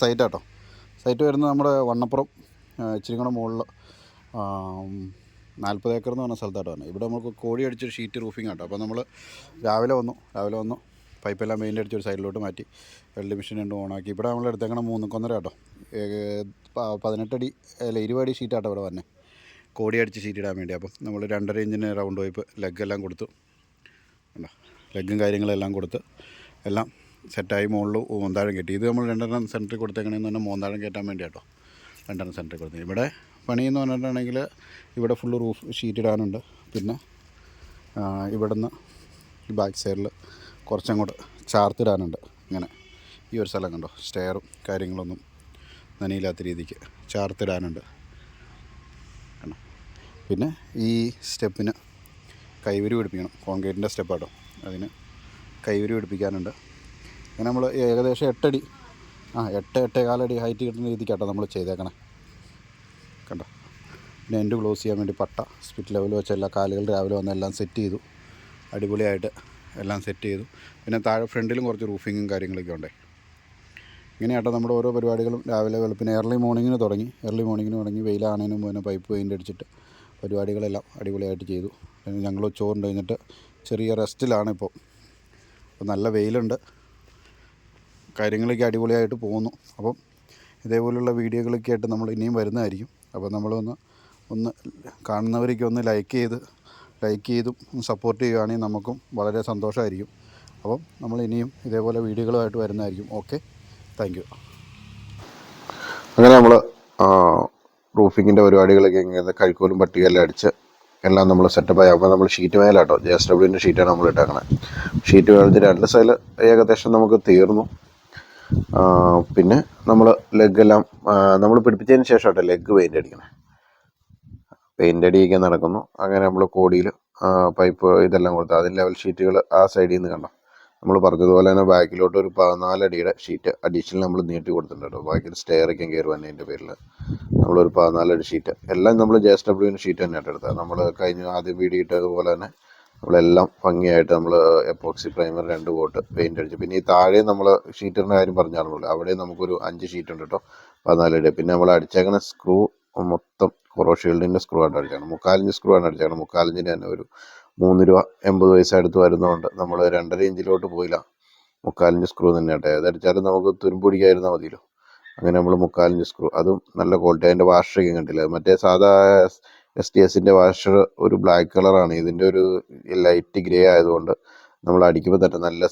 സൈറ്റാട്ടോ site വരുന്നത് നമ്മുടെ വണ്ണപ്പുറം ആ, ഇച്ചിരി കൂടെ മുകളിൽ നാൽപ്പത് ഏക്കർ എന്ന് പറഞ്ഞ സ്ഥലത്തായിട്ട് വന്നത് ഇവിടെ നമുക്ക് കോഴി അടിച്ചൊരു ഷീറ്റ് റൂഫിംഗ് ആട്ടോ. അപ്പോൾ നമ്മൾ രാവിലെ വന്നു രാവിലെ വന്നു പൈപ്പെല്ലാം പെയിന്റ് അടിച്ചൊരു സൈഡിലോട്ട് മാറ്റി വെള്ളി മെഷീൻ രണ്ട് ഓണാക്കി ഇവിടെ നമ്മൾ എടുത്തേക്കണം മൂന്ന് കൊന്നര കേട്ടോ പതിനെട്ടടി അല്ല ഇരുപടി ഷീറ്റാട്ടോ ഇവിടെ വന്നെ. കോടി അടിച്ച് ഷീറ്റ് ഇടാൻ വേണ്ടി. അപ്പം നമ്മൾ രണ്ടര ഇഞ്ചിന് റൗണ്ട് വൈപ്പ് ലെഗ് എല്ലാം കൊടുത്തു. ലെഗും കാര്യങ്ങളെല്ലാം കൊടുത്ത് എല്ലാം സെറ്റായി മുകളിൽ മോന്താഴം കെട്ടി. ഇത് നമ്മൾ രണ്ടെണ്ണം സെന്ററിൽ കൊടുത്തേക്കണമെന്ന് പറഞ്ഞാൽ മോന്താഴം കയറ്റാൻ വേണ്ടി കേട്ടോ രണ്ടെണ്ണം സെന്ററിൽ കൊടുത്തത് ഇവിടെ പണിയെന്ന് പറഞ്ഞിട്ടുണ്ടെങ്കിൽ ഇവിടെ ഫുള്ള് റൂഫ് ഷീറ്റ് ഇടാനുണ്ട്. പിന്നെ ഇവിടുന്ന് ഈ ബാക്ക് സൈഡിൽ കുറച്ചങ്ങോട്ട് ചാർത്തിടാനുണ്ട് ഇങ്ങനെ. ഈ ഒരു സ്ഥലം കണ്ടോ? സ്റ്റെയറും കാര്യങ്ങളൊന്നും നനയില്ലാത്ത രീതിക്ക് ചാർത്തിടാനുണ്ട് പിന്നെ ഈ സ്റ്റെപ്പിന് കൈവരി പിടിപ്പിക്കണം. കോൺക്രീറ്റിന്റെ സ്റ്റെപ്പാട്ടോ. അതിന് കൈവരി പിടിപ്പിക്കാനുണ്ട്. അങ്ങനെ നമ്മൾ ഏകദേശം എട്ടടി. ആ എട്ട് എട്ടേ കാലടി ഹൈറ്റ് കിട്ടുന്ന രീതിക്കാട്ടോ നമ്മൾ ചെയ്തേക്കണേ. കണ്ടോ? പിന്നെ എന്റെ ക്ലോസ് ചെയ്യാൻ വേണ്ടി പട്ട. സ്പിറ്റ് ലെവൽ വെച്ച് എല്ലാ കാലുകൾ രാവിലെ വന്ന് എല്ലാം സെറ്റ് ചെയ്തു. അടിപൊളിയായിട്ട് എല്ലാം സെറ്റ് ചെയ്തു. പിന്നെ താഴെ ഫ്രണ്ടിലും കുറച്ച് റൂഫിങ്ങും കാര്യങ്ങളൊക്കെ ഉണ്ട്. ഇങ്ങനെയാട്ടോ നമ്മുടെ ഓരോ പരിപാടികളും രാവിലെ വെളുപ്പിന് ഏർലി മോർണിംഗിന് തുടങ്ങി. ഏർലി മോർണിംഗിന് തുടങ്ങി. വെയിലാണേനും പിന്നെ പൈപ്പ് പെയിന്റ് അടിച്ചിട്ട് പരിപാടികളെല്ലാം അടിപൊളിയായിട്ട് ചെയ്തു. ഞങ്ങൾ ചോറുണ്ട് കഴിഞ്ഞിട്ട് ചെറിയ റെസ്റ്റിലാണ് ഇപ്പോൾ. നല്ല വെയിലുണ്ട്. കാര്യങ്ങളൊക്കെ അടിപൊളിയായിട്ട് പോകുന്നു. അപ്പം ഇതേപോലുള്ള വീഡിയോകളൊക്കെ ആയിട്ട് നമ്മൾ ഇനിയും വരുന്നതായിരിക്കും. അപ്പോൾ നമ്മളൊന്ന് ഒന്ന് കാണുന്നവരൊക്കെ ഒന്ന് ലൈക്ക് ചെയ്ത് ലൈക്ക് ചെയ്തും സപ്പോർട്ട് ചെയ്യുകയാണെങ്കിൽ നമുക്കും വളരെ സന്തോഷമായിരിക്കും. അപ്പം നമ്മൾ ഇനിയും ഇതേപോലെ വീഡിയോകളുമായിട്ട് വരുന്നതായിരിക്കും. ഓക്കെ താങ്ക് അങ്ങനെ നമ്മൾ റൂഫിങ്ങിന്റെ പരിപാടികളൊക്കെ ഇങ്ങനെ കഴിക്കോലും പട്ടികയെല്ലാം അടിച്ച് എല്ലാം നമ്മൾ സെറ്റപ്പായി അപ്പോൾ നമ്മൾ ഷീറ്റ് മേലാട്ടോ ജെ എസ് ഡബ്ല്യൂന്റെ ഷീറ്റാണ് നമ്മൾ ഇട്ടേക്കണത് ഷീറ്റ് മേലത്തിൽ രണ്ട് സൈഡിൽ ഏകദേശം നമുക്ക് തീർന്നു. പിന്നെ നമ്മൾ ലെഗെല്ലാം നമ്മൾ പിടിപ്പിച്ചതിന് ശേഷം കേട്ടോ ലെഗ് പെയിന്റ് അടിക്കണേ. പെയിന്റ് അടിയൊക്കെ നടക്കുന്നു. അങ്ങനെ നമ്മൾ കോടിയിൽ പൈപ്പ് ഇതെല്ലാം കൊടുത്തു അതിൽ ലെവൽ ഷീറ്റുകൾ ആ സൈഡിൽ നിന്ന് കണ്ടോ? നമ്മൾ പറഞ്ഞതുപോലെ തന്നെ ബാക്കിലോട്ട് ഒരു പതിനാലടിയുടെ ഷീറ്റ് അഡീഷണൽ നമ്മൾ നീട്ടി കൊടുത്തിട്ടുണ്ട് ബാക്കിൽ സ്റ്റെയറൊക്കെ കയറി വന്നതിന്റെ പേരിൽ നമ്മളൊരു പതിനാലടി ഷീറ്റ് എല്ലാം നമ്മൾ ജെ എസ് ഡബ്ല്യുവിന്റെ ഷീറ്റ് തന്നെയാണ് എടുത്തത്. നമ്മൾ കഴിഞ്ഞ ആദ്യം വീടിയിട്ടതുപോലെ തന്നെ നമ്മളെല്ലാം ഭംഗിയായിട്ട് നമ്മൾ എപ്പോക്സി പ്രൈമർ രണ്ട് കോട്ട് പെയിന്റ് അടിച്ചു. പിന്നെ ഈ താഴെ നമ്മൾ ഷീറ്ററിന്റെ കാര്യം പറഞ്ഞാണല്ലോ അവിടെ നമുക്കൊരു അഞ്ച് ഷീറ്റ് ഉണ്ട് കേട്ടോ പതിനാലടി പിന്നെ നമ്മൾ അടിച്ചേക്കണ സ്ക്രൂ മൊത്തം കൊറോ ഷീൽഡിന്റെ സ്ക്രൂ ആയിട്ട് അടിച്ചേക്കണം. മുക്കാലിഞ്ച് സ്ക്രൂ ആണ് അടിച്ചേക്കണം. മുക്കാലിഞ്ചിന് തന്നെ ഒരു മൂന്ന് രൂപ എൺപത് പൈസ അടുത്ത് വരുന്നതുകൊണ്ട് നമ്മൾ രണ്ടര ഇഞ്ചിലോട്ട് പോയില്ല. മുക്കാലിഞ്ച് സ്ക്രൂ തന്നെ ആട്ടെ. അതടിച്ചാലും നമുക്ക് തുരുമ്പുടിക്കായിരുന്നാൽ മതിയല്ലോ. അങ്ങനെ നമ്മൾ മുക്കാലിഞ്ച് സ്ക്രൂ അതും നല്ല ക്വാളിറ്റി അതിന്റെ വാഷറൊക്കെ കണ്ടില്ല? മറ്റേ സാധാ എസ് ടി എസിന്റെ വാഷർ ഒരു ബ്ലാക്ക് കളറാണ് ഇതിന്റെ ഒരു ലൈറ്റ് ഗ്രേ ആയതുകൊണ്ട് നമ്മൾ അടിക്കുമ്പോൾ തന്നെ നല്ല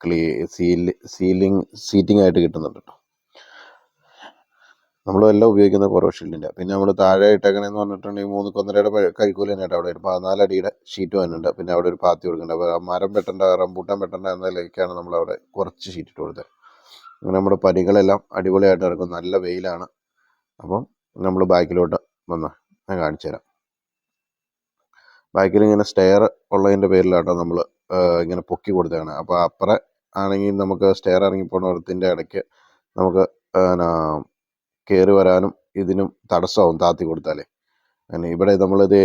ക്ലീ സീൽ സീലിംഗ് സീറ്റിംഗ് ആയിട്ട് കിട്ടുന്നുണ്ട് കേട്ടോ നമ്മളെല്ലാം ഉപയോഗിക്കുന്ന കുറവ് ഷീൽഡിന്റെ പിന്നെ നമ്മൾ താഴെ ഇട്ടേക്കണെന്ന് പറഞ്ഞിട്ടുണ്ടെങ്കിൽ മൂന്ന് കൊന്നരയുടെ കഴിക്കൂല തന്നെ അവിടെ. ഒരു പതിനാലടിയുടെ ഷീറ്റ് വന്നിട്ടുണ്ട്. പിന്നെ അവിടെ ഒരു പാത്തി കൊടുക്കുന്നുണ്ട്. അപ്പോൾ മരം വെട്ടേണ്ട റംബൂട്ടാൻ വെട്ടേണ്ട എന്നതിലേക്കാണ് നമ്മളവിടെ കുറച്ച് ഷീറ്റ് ഇട്ട് കൊടുത്തത്. അങ്ങനെ നമ്മുടെ പനികളെല്ലാം അടിപൊളിയായിട്ട് ഇറക്കും നല്ല വെയിലാണ്. അപ്പം നമ്മൾ ബാക്കിലോട്ട് വന്ന് ഞാൻ കാണിച്ചു തരാം ബാക്കിൽ ഇങ്ങനെ സ്റ്റെയർ ഉള്ളതിന്റെ പേരിലാട്ടോ നമ്മൾ ഇങ്ങനെ പൊക്കി കൊടുത്തതാണ്. അപ്പോൾ അപ്പുറം ആണെങ്കിൽ നമുക്ക് സ്റ്റെയർ ഇറങ്ങി പോണത്തിന്റെ ഇടയ്ക്ക് നമുക്ക് കയറി വരാനും ഇതിനും തടസ്സമാവും താത്തി കൊടുത്താലേ. അങ്ങനെ ഇവിടെ നമ്മളിത്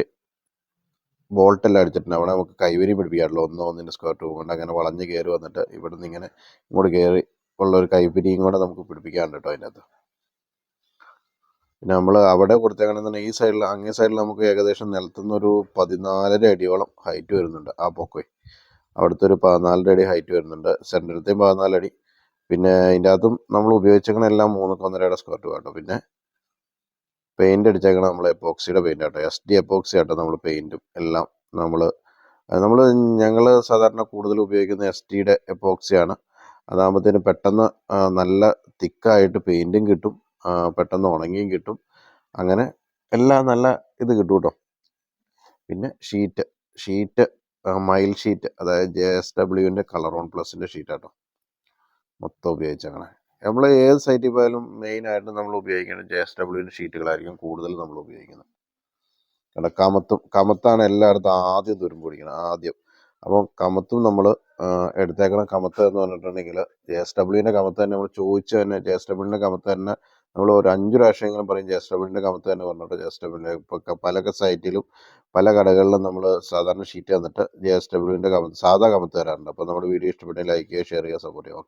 ബോൾട്ടെല്ലാം അടിച്ചിട്ടുണ്ട്. അവിടെ നമുക്ക് കൈവരി പിടിപ്പിക്കാറുള്ളൂ. ഒന്നോ ഒന്നിന്റെ സ്ക്വയർ ടൂ കൊണ്ട് അങ്ങനെ വളഞ്ഞ് കയറി വന്നിട്ട് ഇവിടെ നിന്ന് ഇങ്ങനെ ഇങ്ങോട്ട് കയറി ഉള്ളൊരു കൈപ്പിരിയും കൂടെ നമുക്ക് പിടിപ്പിക്കാനുണ്ട് കേട്ടോ അതിനകത്ത്. പിന്നെ നമ്മൾ അവിടെ കൊടുത്തേക്കണമെന്നുണ്ടെങ്കിൽ ഈ സൈഡിൽ അങ്ങേ സൈഡിൽ നമുക്ക് ഏകദേശം നിലത്തുനിന്ന് ഒരു പതിനാലര അടിയോളം ഹൈറ്റ് വരുന്നുണ്ട് ആ പൊക്കോയ് അവിടുത്തെ ഒരു പതിനാലര അടി ഹൈറ്റ് വരുന്നുണ്ട്. സെന്ററിലത്തെയും പതിനാലടി പിന്നെ അതിന്റെ അകത്തും നമ്മൾ ഉപയോഗിച്ചേക്കണ എല്ലാം മൂന്ന് ഒന്നരയുടെ സ്ക്വയർ ടു പിന്നെ പെയിന്റ് അടിച്ചേക്കണം നമ്മൾ എപ്പോക്സിയുടെ പെയിന്റ് ആട്ടോ. എസ് ഡി എപ്പോക്സി ആട്ടോ നമ്മൾ പെയിന്റും എല്ലാം നമ്മൾ നമ്മൾ ഞങ്ങൾ സാധാരണ കൂടുതൽ ഉപയോഗിക്കുന്ന എസ് ടിയുടെ എപ്പോക്സിയാണ് അതാകുമ്പോഴത്തേനും പെട്ടെന്ന് നല്ല തിക്കായിട്ട് പെയിന്റും കിട്ടും. പെട്ടെന്ന് ഉണങ്ങിയും കിട്ടും. അങ്ങനെ എല്ലാം നല്ല ഇത് കിട്ടും കേട്ടോ പിന്നെ ഷീറ്റ് ഷീറ്റ് മൈൽ ഷീറ്റ് അതായത് ജെ എസ് ഡബ്ല്യുവിന്റെ കളർ ഓൺ പ്ലസിന്റെ ഷീറ്റ് കേട്ടോ മൊത്തം ഉപയോഗിച്ചങ്ങനെ നമ്മൾ ഏത് സൈറ്റിൽ പോയാലും മെയിനായിട്ട് നമ്മൾ ഉപയോഗിക്കുന്നത് ജെ എസ് ഡബ്ല്യുവിന്റെ ഷീറ്റുകളായിരിക്കും കൂടുതൽ നമ്മൾ ഉപയോഗിക്കുന്നത്. കാരണം കമത്തും കമത്താണ് എല്ലായിടത്തും ആദ്യം തുരുമ്പ് പിടിക്കുന്നത് ആദ്യം. അപ്പോൾ കമത്തും നമ്മൾ എടുത്തേക്കണ കമത്ത് എന്ന് പറഞ്ഞിട്ടുണ്ടെങ്കിൽ ജെ എസ് ഡബ്ല്യുവിന്റെ കമത്ത് തന്നെ നമ്മൾ ചോദിച്ച് തന്നെ ജെ എസ് ഡബ്ല്യുവിന്റെ കമത്ത് തന്നെ നമ്മൾ ഒരു അഞ്ച് പ്രാവശ്യമെങ്കിലും പറയും ജെ എസ് ഡബ്ല്യുവിന്റെ കമത്ത് തന്നെ പറഞ്ഞിട്ട് ജെ എസ് ഡബ്ല്യുവിന്റെ ഇപ്പോൾ പല സൈറ്റിലും പല കടകളിലും നമ്മൾ സാധാരണ ഷീറ്റ് തന്നിട്ട് ജെ എസ് ഡബ്ല്യുവിന്റെ കമത്ത് സാധാ കമത്ത് തരാറുണ്ട് അപ്പോൾ നമ്മുടെ വീഡിയോ ഇഷ്ടപ്പെട്ടെങ്കിൽ ലൈക്ക് ചെയ്യുക ഷെയർ ചെയ്യുക സപ്പോർട്ട് ചെയ്യുക.